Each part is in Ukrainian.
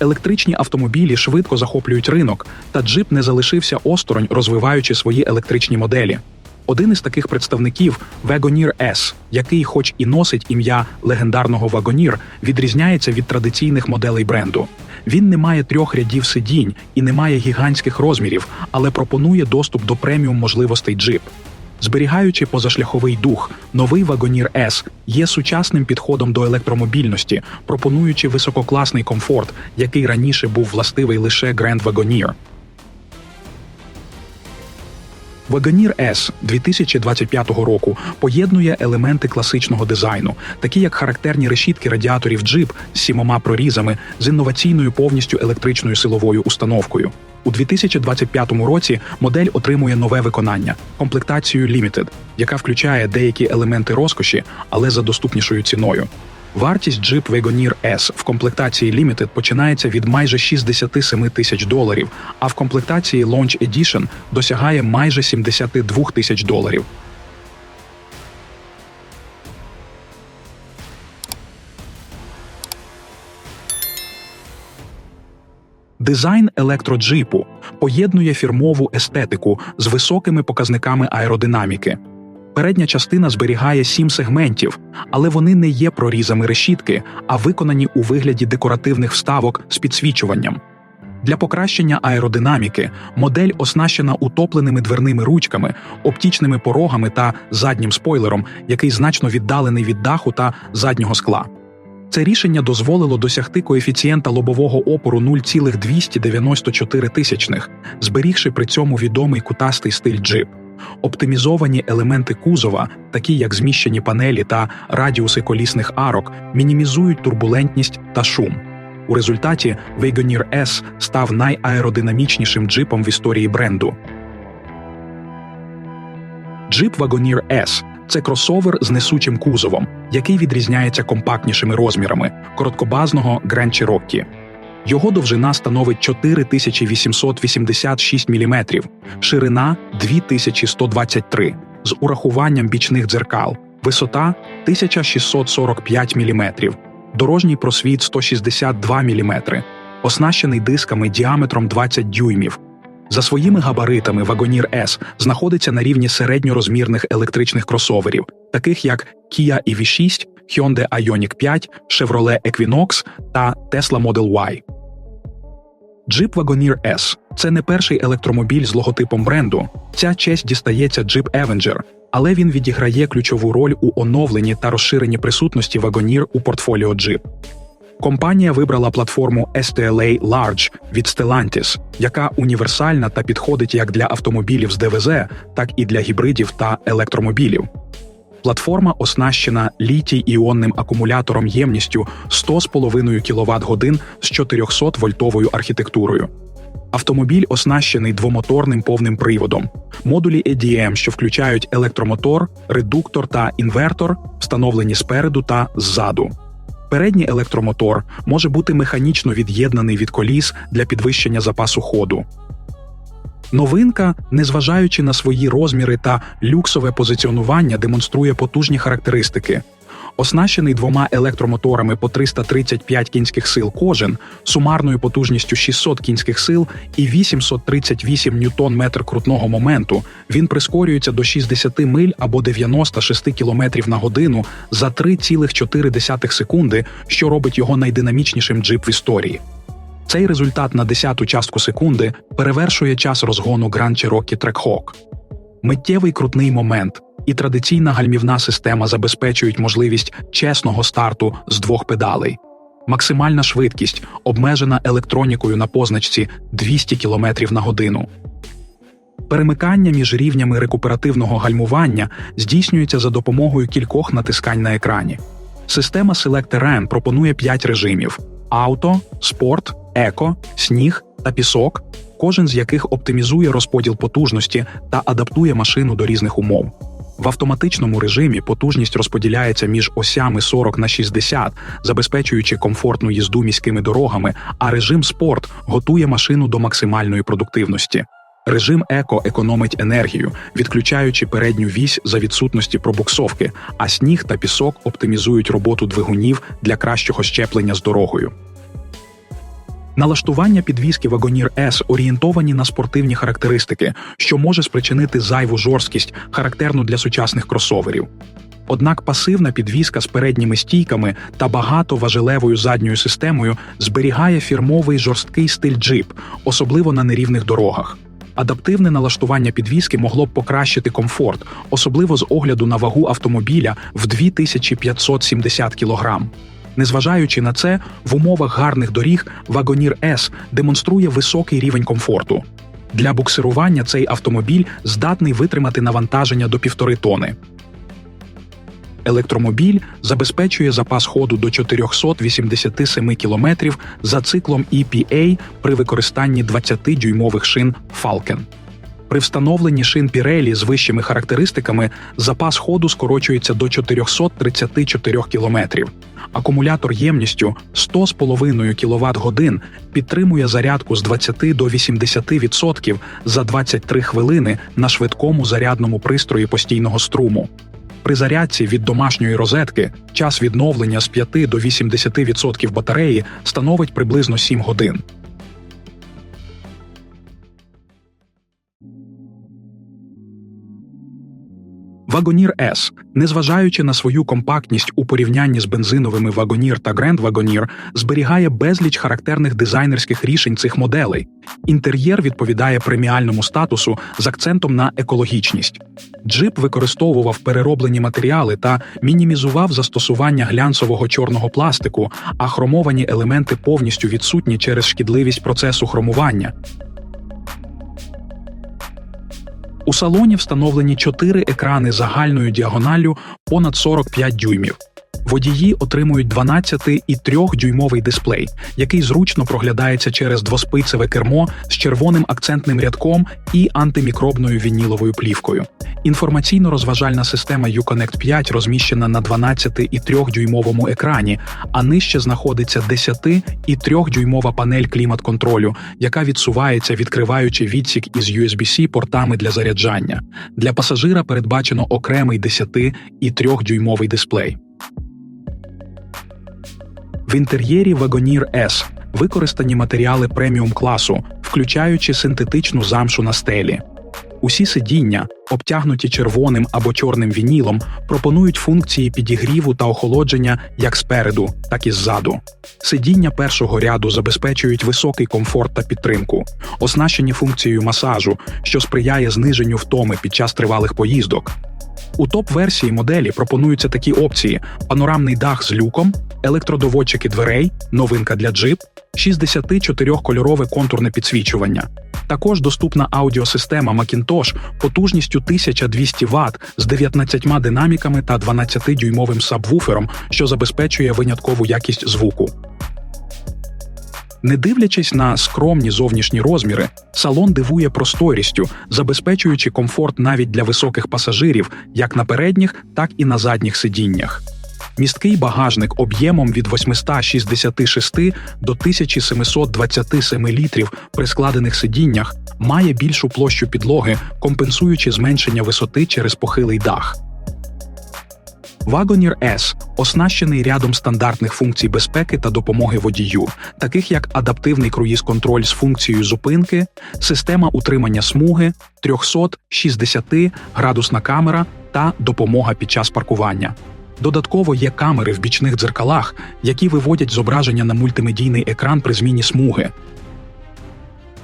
Електричні автомобілі швидко захоплюють ринок, та джип не залишився осторонь, розвиваючи свої електричні моделі. Один із таких представників Wagoneer S, який, хоч і носить ім'я легендарного Wagoneer, відрізняється від традиційних моделей бренду. Він не має трьох рядів сидінь і не має гігантських розмірів, але пропонує доступ до преміум можливостей джип. Зберігаючи позашляховий дух, новий вагонір С є сучасним підходом до електромобільності, пропонуючи висококласний комфорт, який раніше був властивий лише Grand Wagoneer. Wagoneer S 2025 року поєднує елементи класичного дизайну, такі як характерні решітки радіаторів джип з сімома прорізами з інноваційною повністю електричною силовою установкою. У 2025 році модель отримує нове виконання комплектацію Limited, яка включає деякі елементи розкоші, але за доступнішою ціною. Вартість Jeep Wagoneer S в комплектації Limited починається від майже 67 тисяч доларів, а в комплектації Launch Edition досягає майже 72 тисяч доларів. Дизайн електроджипу поєднує фірмову естетику з високими показниками аеродинаміки. Передня частина зберігає сім сегментів, але вони не є прорізами решітки, а виконані у вигляді декоративних вставок з підсвічуванням. Для покращення аеродинаміки модель оснащена утопленими дверними ручками, оптічними порогами та заднім спойлером, який значно віддалений від даху та заднього скла. Це рішення дозволило досягти коефіцієнта лобового опору 0,294 тисячних, зберігши при цьому відомий кутастий стиль джип. Оптимізовані елементи кузова, такі як зміщені панелі та радіуси колісних арок, мінімізують турбулентність та шум. У результаті Wagoneer S став найаеродинамічнішим джипом в історії бренду. Джип Wagoneer S – це кросовер з несучим кузовом, який відрізняється компактнішими розмірами короткобазного Grand Cherokee. Його довжина становить 4886 мм, ширина 2123 з урахуванням бічних дзеркал, висота 1645 мм, дорожній просвіт 162 мм, оснащений дисками діаметром 20 дюймів. За своїми габаритами Wagoneer S знаходиться на рівні середньорозмірних електричних кросоверів, таких як Kia EV6, Hyundai Ioniq 5, Chevrolet Equinox та Tesla Model Y. Jeep Wagoneer S – це не перший електромобіль з логотипом бренду. Ця честь дістається Jeep Avenger, але він відіграє ключову роль у оновленні та розширенні присутності Wagoneer у портфоліо Jeep. Компанія вибрала платформу STLA Large від Stellantis, яка універсальна та підходить як для автомобілів з ДВЗ, так і для гібридів та електромобілів. Платформа оснащена літій-іонним акумулятором ємністю 100,5 кВт годин з 400-вольтовою архітектурою. Автомобіль оснащений двомоторним повним приводом. Модулі EDM, що включають електромотор, редуктор та інвертор, встановлені спереду та ззаду. Передній електромотор може бути механічно від'єднаний від коліс для підвищення запасу ходу. Новинка, незважаючи на свої розміри та люксове позиціонування, демонструє потужні характеристики. Оснащений двома електромоторами по 335 кінських сил кожен, сумарною потужністю 600 кінських сил і 838 ньютон метр крутного моменту, він прискорюється до 60 миль або 96 км на годину за 3,4 секунди, що робить його найдинамічнішим джип в історії. Цей результат на десяту частку секунди перевершує час розгону Grand Cherokee Trackhawk. Миттєвий крутний момент і традиційна гальмівна система забезпечують можливість чесного старту з двох педалей. Максимальна швидкість обмежена електронікою на позначці 200 км на годину. Перемикання між рівнями рекуперативного гальмування здійснюється за допомогою кількох натискань на екрані. Система Select Terrain пропонує 5 режимів: авто, спорт, еко, сніг та пісок, кожен з яких оптимізує розподіл потужності та адаптує машину до різних умов. В автоматичному режимі потужність розподіляється між осями 40 на 60, забезпечуючи комфортну їзду міськими дорогами, а режим спорт готує машину до максимальної продуктивності. Режим еко економить енергію, відключаючи передню вісь за відсутності пробуксовки, а сніг та пісок оптимізують роботу двигунів для кращого щеплення з дорогою. Налаштування підвіски Wagoneer S орієнтовані на спортивні характеристики, що може спричинити зайву жорсткість, характерну для сучасних кросоверів. Однак пасивна підвіска з передніми стійками та багатоважелевою задньою системою зберігає фірмовий жорсткий стиль джип, особливо на нерівних дорогах. Адаптивне налаштування підвіски могло б покращити комфорт, особливо з огляду на вагу автомобіля в 2570 кг. Незважаючи на це, в умовах гарних доріг Wagoneer S демонструє високий рівень комфорту. Для буксирування цей автомобіль здатний витримати навантаження до півтори тони. Електромобіль забезпечує запас ходу до 487 км за циклом EPA при використанні 20-дюймових шин Falcon. При встановленні шин Pirelli з вищими характеристиками запас ходу скорочується до 434 км. Акумулятор ємністю 100,5 кВт годин підтримує зарядку з 20 до 80% за 23 хвилини на швидкому зарядному пристрої постійного струму. При зарядці від домашньої розетки час відновлення з 5 до 80% батареї становить приблизно 7 годин. Wagoneer S, незважаючи на свою компактність у порівнянні з бензиновими Wagoneer та Grand Wagoneer, зберігає безліч характерних дизайнерських рішень цих моделей. Інтер'єр відповідає преміальному статусу з акцентом на екологічність. Джип використовував перероблені матеріали та мінімізував застосування глянцевого чорного пластику, а хромовані елементи повністю відсутні через шкідливість процесу хромування. У салоні встановлені чотири екрани загальною діагоналлю понад 45 дюймів. Водії отримують 12 і 3-дюймовий дисплей, який зручно проглядається через двоспицеве кермо з червоним акцентним рядком і антимікробною вініловою плівкою. Інформаційно-розважальна система Uconnect 5 розміщена на 12 і 3-дюймовому екрані, а нижче знаходиться 10 і 3-дюймова панель клімат-контролю, яка відсувається, відкриваючи відсік із USB-C портами для заряджання. Для пасажира передбачено окремий 10 і 3-дюймовий дисплей. В інтер'єрі Wagoneer S використані матеріали преміум класу, включаючи синтетичну замшу на стелі. Усі сидіння, обтягнуті червоним або чорним вінілом, пропонують функції підігріву та охолодження як спереду, так і ззаду. Сидіння першого ряду забезпечують високий комфорт та підтримку, оснащені функцією масажу, що сприяє зниженню втоми під час тривалих поїздок. У топ-версії моделі пропонуються такі опції: панорамний дах з люком, електродоводчики дверей, новинка для джип, 64-кольорове контурне підсвічування. Також доступна аудіосистема Macintosh потужністю 1200 Вт з 19 динаміками та 12-дюймовим сабвуфером, що забезпечує виняткову якість звуку. Не дивлячись на скромні зовнішні розміри, салон дивує просторістю, забезпечуючи комфорт навіть для високих пасажирів як на передніх, так і на задніх сидіннях. Місткий багажник об'ємом від 866 до 1727 літрів при складених сидіннях має більшу площу підлоги, компенсуючи зменшення висоти через похилий дах. Wagoneer S оснащений рядом стандартних функцій безпеки та допомоги водію, таких як адаптивний круїз-контроль з функцією зупинки, система утримання смуги, 360 градусна камера та допомога під час паркування. Додатково є камери в бічних дзеркалах, які виводять зображення на мультимедійний екран при зміні смуги.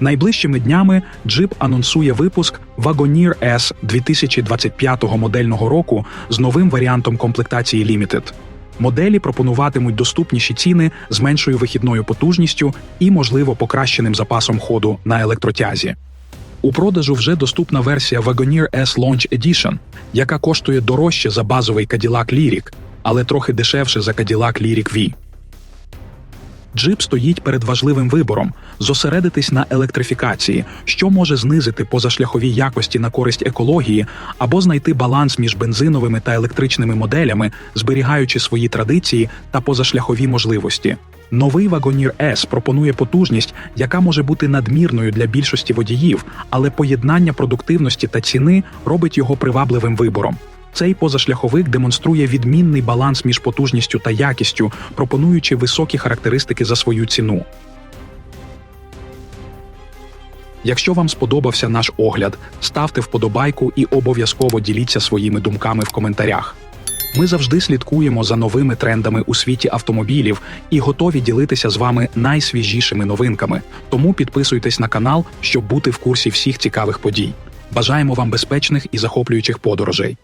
Найближчими днями Jeep анонсує випуск Wagoneer S 2025 модельного року з новим варіантом комплектації Limited. Моделі пропонуватимуть доступніші ціни з меншою вихідною потужністю і, можливо, покращеним запасом ходу на електротязі. У продажу вже доступна версія Wagoneer S Launch Edition, яка коштує дорожче за базовий Cadillac Lyric, але трохи дешевше за Cadillac Lyric V. Джип стоїть перед важливим вибором зосередитись на електрифікації, що може знизити позашляхові якості на користь екології, або знайти баланс між бензиновими та електричними моделями, зберігаючи свої традиції та позашляхові можливості. Новий Wagoneer S пропонує потужність, яка може бути надмірною для більшості водіїв, але поєднання продуктивності та ціни робить його привабливим вибором. Цей позашляховик демонструє відмінний баланс між потужністю та якістю, пропонуючи високі характеристики за свою ціну. Якщо вам сподобався наш огляд, ставте вподобайку і обов'язково діліться своїми думками в коментарях. Ми завжди слідкуємо за новими трендами у світі автомобілів і готові ділитися з вами найсвіжішими новинками. Тому підписуйтесь на канал, щоб бути в курсі всіх цікавих подій. Бажаємо вам безпечних і захоплюючих подорожей.